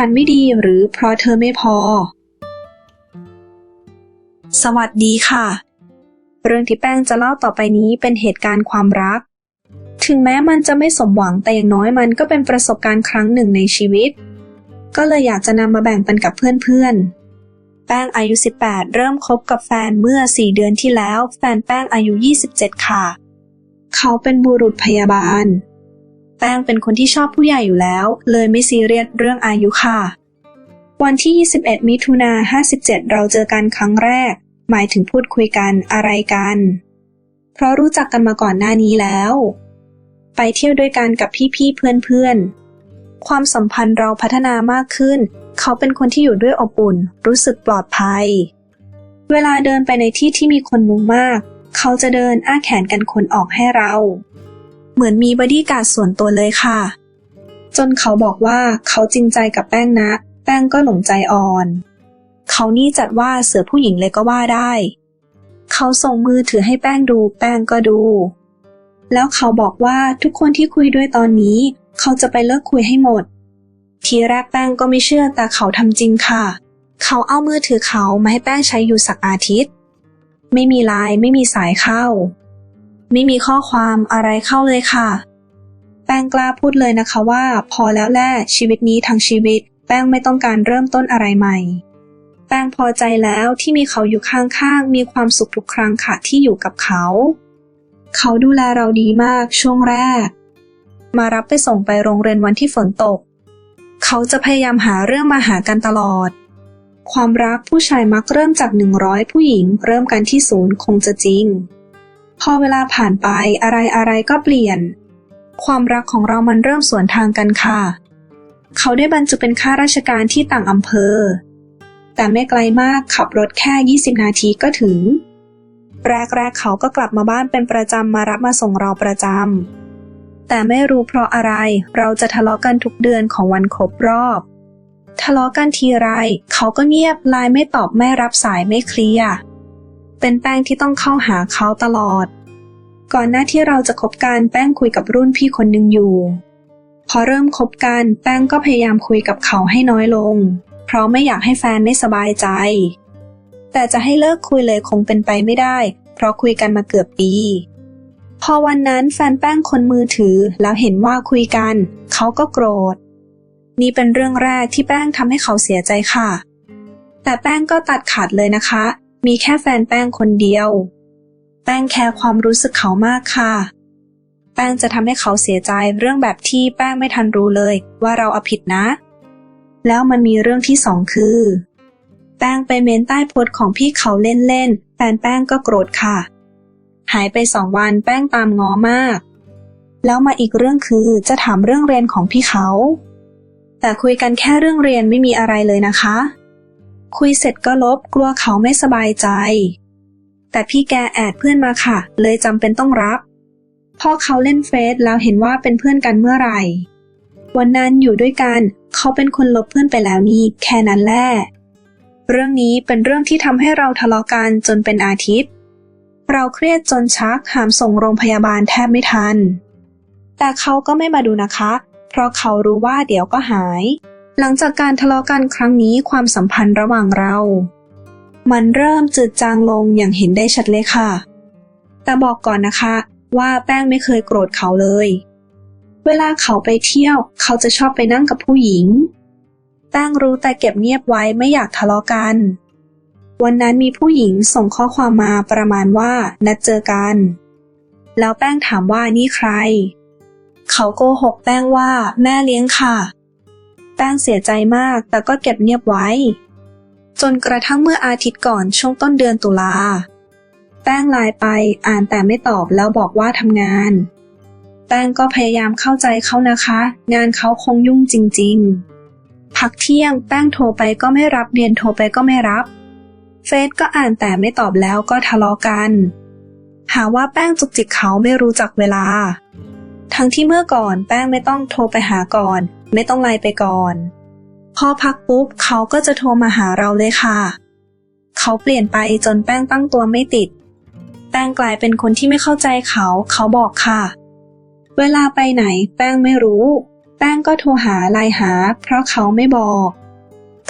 ฉันไม่ดีหรือเพราะเธอไม่พอ สวัสดีค่ะ เรื่องที่แป้งจะเล่าต่อไปนี้เป็นเหตุการณ์ความรัก ถึงแม้มันจะไม่สมหวังแต่อย่างน้อยมันก็เป็นประสบการณ์ครั้งหนึ่งในชีวิต ก็เลยอยากจะนำมาแบ่งปันกับเพื่อนๆ แป้งอายุ 18 เริ่มคบกับแฟนเมื่อ 4 เดือนที่แล้ว แฟนแป้งอายุ 27 ค่ะ เขาเป็นบุรุษพยาบาล ป้งเป็นคนที่ชอบผู้ใหญ่อยู่แล้ว เลยไม่ซีเรียสเรื่องอายุค่ะ วันที่ 21 มิถุนา57 เราเจอกันครั้งแรก หมายถึงพูดคุยกันอะไรกัน เพราะรู้จักกันมาก่อนหน้านี้แล้ว ไปเที่ยวด้วยกันกับพี่ๆเพื่อนๆ ความสัมพันธ์เราพัฒนามากขึ้น เขาเป็นคนที่อยู่ด้วยอบอุ่น รู้สึกปลอดภัย เวลาเดินไปในที่ที่มีคนมุงมาก เขาจะเดินอ้าแขนกันคนออกให้เรา เหมือนมีบอดี้การ์ดส่วนตัวเลยค่ะ จนเขาบอกว่าเขาจริงใจกับแป้งนะ แป้งก็หลงใจอ่อน เขานี่จัดว่าเสือผู้หญิงเลยก็ว่าได้ เขาส่งมือถือให้แป้งดูแป้งก็ดู แล้วเขาบอกว่าทุกคนที่คุยด้วยตอนนี้ เขาจะไปเลิกคุยให้หมด ทีแรกแป้งก็ไม่เชื่อแต่เขาทำจริงค่ะ เขาเอามือถือเขามาให้แป้งใช้อยู่สักอาทิตย์ ไม่มีไลน์ไม่มีสายเข้า ไม่มีข้อความอะไรเข้าเลยค่ะ แป้งกล้าพูดเลยนะคะว่า พอแล้วแหละชีวิตนี้ทั้งชีวิต แป้งไม่ต้องการเริ่มต้นอะไรใหม่ แป้งพอใจแล้วที่มีเขาอยู่ข้างๆมีความสุขทุกครั้งค่ะที่อยู่กับเขา เขาดูแลเราดีมากช่วงแรก มารับไปส่งไปโรงเรียนวันที่ฝนตก เขาจะพยายามหาเรื่องมาหากันตลอดความรักผู้ชายมักเริ่มจากหนึ่งร้อยผู้หญิง เริ่มกันที่ศูนย์คงจะจริง พอเวลาผ่านไปอะไรอะไรก็เปลี่ยน ความรักของเรามันเริ่มสวนทางกันค่ะ เขาได้บรรจุเป็นข้าราชการที่ต่างอำเภอ แต่ไม่ไกลมากขับรถแค่ 20 นาทีก็ถึง แรกๆเขาก็กลับมาบ้านเป็นประจำมารับมาส่งเราประจำ แต่ไม่รู้เพราะอะไรเราจะทะเลาะกันทุกเดือนของวันครบรอบ ทะเลาะกันทีไร เขาก็เงียบไลน์ไม่ตอบไม่รับสายไม่เคลียร์ เป็นแป้งที่ต้องเข้าหาเขาตลอด ก่อนหน้าที่เราจะคบกันแป้งคุยกับรุ่นพี่คนหนึ่งอยู่ พอเริ่มคบกันแป้งก็พยายามคุยกับเขาให้น้อยลง เพราะไม่อยากให้แฟนไม่สบายใจ แต่จะให้เลิกคุยเลยคงเป็นไปไม่ได้ เพราะคุยกันมาเกือบปี พอวันนั้นแฟนแป้งคนมือถือแล้วเห็นว่าคุยกัน เขาก็โกรธ นี่เป็นเรื่องแรกที่แป้งทำให้เขาเสียใจค่ะ แต่แป้งก็ตัดขาดเลยนะคะ มีแค่แฟนแป้งคนเดียว แป้งแคร์ความรู้สึกเขามากค่ะ แป้งจะทำให้เขาเสียใจเรื่องแบบที่แป้งไม่ทันรู้เลยว่าเราเอาผิดนะ แล้วมันมีเรื่องที่สองคือ แป้งไปเมนใต้โพสของพี่เขาเล่นๆ แฟนแป้งก็โกรธค่ะ หายไปสองวันแป้งตามง้อมาก แล้วมาอีกเรื่องคือจะถามเรื่องเรียนของพี่เขา แต่คุยกันแค่เรื่องเรียนไม่มีอะไรเลยนะคะ คุยเสร็จก็ลบกลัวเขาไม่สบายใจ แต่พี่แกแอดเพื่อนมาค่ะ เลยจำเป็นต้องรับพ่อเขาเล่นเฟซแล้วเห็นว่าเป็นเพื่อนกันเมื่อไหร่ วันนั้นอยู่ด้วยกันเขาเป็นคนลบเพื่อนไปแล้วนี่แค่นั้นแหละเรื่องนี้เป็นเรื่องที่ทำให้เราทะเลาะกันจนเป็นอาทิตย์ เราเครียดจนชักหามส่งโรงพยาบาลแทบไม่ทัน แต่เขาก็ไม่มาดูนะคะ เพราะเขารู้ว่าเดี๋ยวก็หาย หลังจากการทะเลาะกันครั้งนี้ความสัมพันธ์ระหว่างเรา มันเริ่มจืดจางลงอย่างเห็นได้ชัดเลยค่ะ แต่บอกก่อนนะคะว่าแป้งไม่เคยโกรธเขาเลย เวลาเขาไปเที่ยวเขาจะชอบไปนั่งกับผู้หญิง แป้งรู้แต่เก็บเงียบไว้ไม่อยากทะเลาะกัน วันนั้นมีผู้หญิงส่งข้อความมาประมาณว่านัดเจอกัน แล้วแป้งถามว่านี่ใคร เขาโกหกแป้งว่าแม่เลี้ยงค่ะ แป้งเสียใจมากแต่ก็เก็บเงียบไว้ จนกระทั่งเมื่ออาทิตย์ก่อนช่วงต้นเดือนตุลา แป้งไลน์ไปอ่านแต่ไม่ตอบแล้วบอกว่าทำงาน แป้งก็พยายามเข้าใจเขานะคะ งานเขาคงยุ่งจริง ๆ พักเที่ยงแป้งโทรไปก็ไม่รับเรียนโทรไปก็ไม่รับ เฟซก็อ่านแต่ไม่ตอบแล้วก็ทะเลาะกัน หาว่าแป้งจุกจิกเขาไม่รู้จักเวลา ทั้งที่เมื่อก่อนแป้งไม่ต้องโทรไปหาก่อน ไม่ต้องไลน์ไปก่อน พอพักปุ๊บเขาก็จะโทรมาหาเราเลยค่ะ เขาเปลี่ยนไปจนแป้งตั้งตัวไม่ติด แป้งกลายเป็นคนที่ไม่เข้าใจเขา เขาบอกค่ะ เวลาไปไหน แป้งไม่รู้ แป้งก็โทรหาไลน์หา เพราะเขาไม่บอก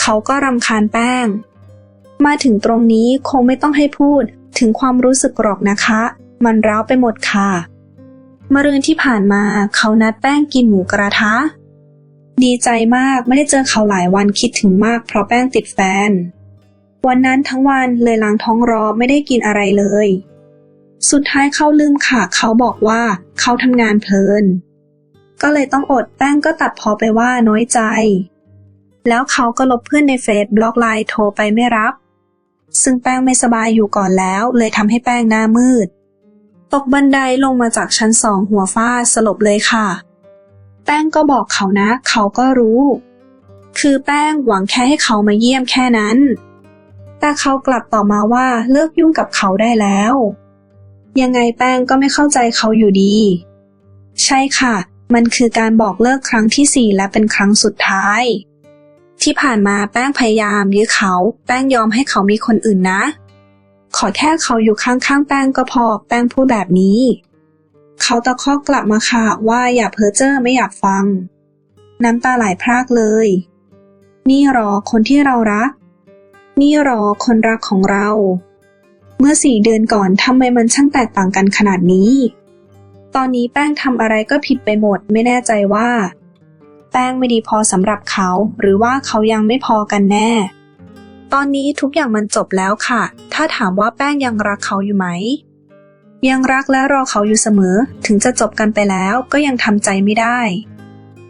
เขาก็รำคาญแป้ง มาถึงตรงนี้คงไม่ต้องให้พูดถึงความรู้สึกหรอกนะคะ มันร้าวไปหมดค่ะ เมื่อรืนที่ผ่านมาเขานัดแป้งกินหมูกระทะ ดีใจมากไม่ได้เจอเขาหลายวันคิดถึงมากเพราะแป้งติดแฟน วันนั้นทั้งวันเลยล้างท้องรอไม่ได้กินอะไรเลย สุดท้ายเขาลืมค่ะ เขาบอกว่าเขาทำงานเพลิน ก็เลยต้องอดแป้งก็ตัดพอไปว่าน้อยใจ แล้วเขาก็ลบเพื่อนในเฟซบล็อกไลน์โทรไปไม่รับ ซึ่งแป้งไม่สบายอยู่ก่อนแล้ว เลยทำให้แป้งหน้ามืด ตกบันไดลงมาจากชั้นสองหัวฟาดสลบเลยค่ะ แป้งก็บอกเขานะ เขาก็รู้ คือแป้งหวังแค่ให้เขามาเยี่ยมแค่นั้น แต่เขากลับต่อมาว่าเลิกยุ่งกับเขาได้แล้ว ยังไงแป้งก็ไม่เข้าใจเขาอยู่ดี ใช่ค่ะ มันคือการบอกเลิกครั้งที่สี่และเป็นครั้งสุดท้าย ที่ผ่านมาแป้งพยายามยื้อเขา แป้งยอมให้เขามีคนอื่นนะ ขอแค่เขาอยู่ข้างๆแป้งก็พอ แป้งพูดแบบนี้ เขาตะคอกกลับมาค่ะว่าอย่าเพ้อเจ้อไม่อยากฟัง น้ำตาไหลพรากเลย นี่หรอคนที่เรารัก นี่หรอคนรักของเรา เมื่อสี่เดือนก่อนทำไมมันช่างแตกต่างกันขนาดนี้ ตอนนี้แป้งทำอะไรก็ผิดไปหมดไม่แน่ใจว่า แป้งไม่ดีพอสำหรับเขา หรือว่าเขายังไม่พอกันแน่ ตอนนี้ทุกอย่างมันจบแล้วค่ะ ถ้าถามว่าแป้งยังรักเขาอยู่ไหม ยังรักและรอเขาอยู่เสมอ ถึงจะจบกันไปแล้วก็ยังทำใจไม่ได้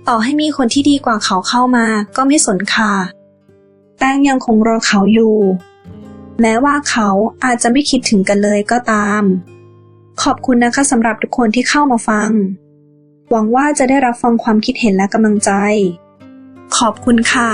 ต่อให้มีคนที่ดีกว่าเขาเข้ามา ก็ไม่สนค่ะ แป้งยังคงรอเขาอยู่ แม้ว่าเขาอาจจะไม่คิดถึงกันเลยก็ตาม ขอบคุณนะคะสำหรับทุกคนที่เข้ามาฟัง หวังว่าจะได้รับฟังความคิดเห็นและกำลังใจ ขอบคุณค่ะ